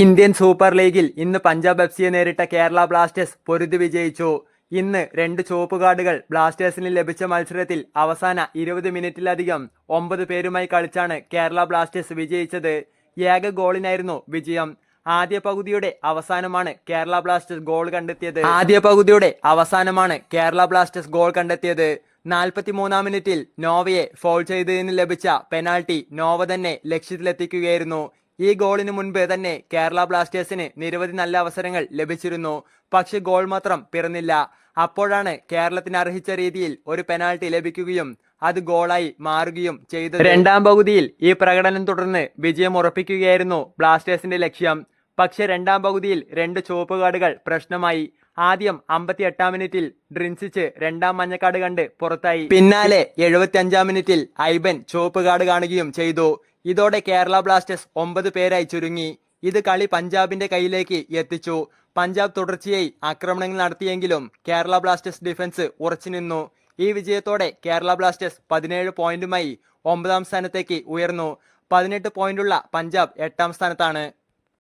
Indian super ലീഗിൽ ഇന്ന് Punjab F സിയെ നേരിട്ട കേരള ബ്ലാസ്റ്റേഴ്സ് പൊരുതി വിജയിച്ചു. ഇന്ന് രണ്ട് ചുവപ്പ് കാർഡുകൾ ബ്ലാസ്റ്റേഴ്സിന് ലഭിച്ച മത്സരത്തിൽ അവസാന ഇരുപത് മിനിറ്റിലധികം ഒമ്പത് പേരുമായി കളിച്ചാണ് കേരള ബ്ലാസ്റ്റേഴ്സ് വിജയിച്ചത്. ഏക ഗോളിനായിരുന്നു വിജയം. ആദ്യ പകുതിയുടെ അവസാനമാണ് കേരള ബ്ലാസ്റ്റേഴ്സ് ഗോൾ കണ്ടെത്തിയത്. ആദ്യ പകുതിയുടെ അവസാനമാണ് കേരള ബ്ലാസ്റ്റേഴ്സ് ഗോൾ കണ്ടെത്തിയത്. നാൽപ്പത്തിമൂന്നാം മിനിറ്റിൽ നോവയെ ഫോൾ ചെയ്തതിന് ലഭിച്ച പെനാൾട്ടി നോവ തന്നെ ലക്ഷ്യത്തിലെത്തിക്കുകയായിരുന്നു. ഈ ഗോളിന് മുൻപേ തന്നെ കേരള ബ്ലാസ്റ്റേഴ്സിന് നിരവധി നല്ല അവസരങ്ങൾ ലഭിച്ചിരുന്നു. പക്ഷെ ഗോൾ മാത്രം പിറന്നില്ല. അപ്പോഴാണ് കേരളത്തിന് അർഹിച്ച രീതിയിൽ ഒരു പെനാൾട്ടി ലഭിക്കുകയും അത് ഗോളായി മാറുകയും ചെയ്തത്. രണ്ടാം പകുതിയിൽ ഈ പ്രകടനം തുടർന്ന് വിജയം ഉറപ്പിക്കുകയായിരുന്നു ബ്ലാസ്റ്റേഴ്സിന്റെ ലക്ഷ്യം. പക്ഷെ രണ്ടാം പകുതിയിൽ രണ്ട് ചുവപ്പ് കാർഡുകൾ പ്രശ്നമായി. ആദ്യം അമ്പത്തി എട്ടാം മിനിറ്റിൽ ഡ്രിൻസിച്ച് രണ്ടാം മഞ്ഞക്കാട് കണ്ട് പുറത്തായി. പിന്നാലെ എഴുപത്തി അഞ്ചാം മിനിറ്റിൽ ഐബൻ ചുവപ്പ് കാർഡ് കാണുകയും ചെയ്തു. ഇതോടെ കേരള ബ്ലാസ്റ്റേഴ്സ് ഒമ്പത് പേരായി ചുരുങ്ങി. ഇത് കളി പഞ്ചാബിന്റെ കയ്യിലേക്ക് എത്തിച്ചു. പഞ്ചാബ് തുടർച്ചയായി ആക്രമണങ്ങൾ നടത്തിയെങ്കിലും കേരള ബ്ലാസ്റ്റേഴ്സ് ഡിഫൻസ് ഉറച്ചുനിന്നു ഈ വിജയത്തോടെ കേരള ബ്ലാസ്റ്റേഴ്സ് പതിനേഴ് പോയിന്റുമായി ഒമ്പതാം സ്ഥാനത്തേക്ക് ഉയർന്നു. പതിനെട്ട് പോയിന്റുള്ള പഞ്ചാബ് എട്ടാം സ്ഥാനത്താണ്.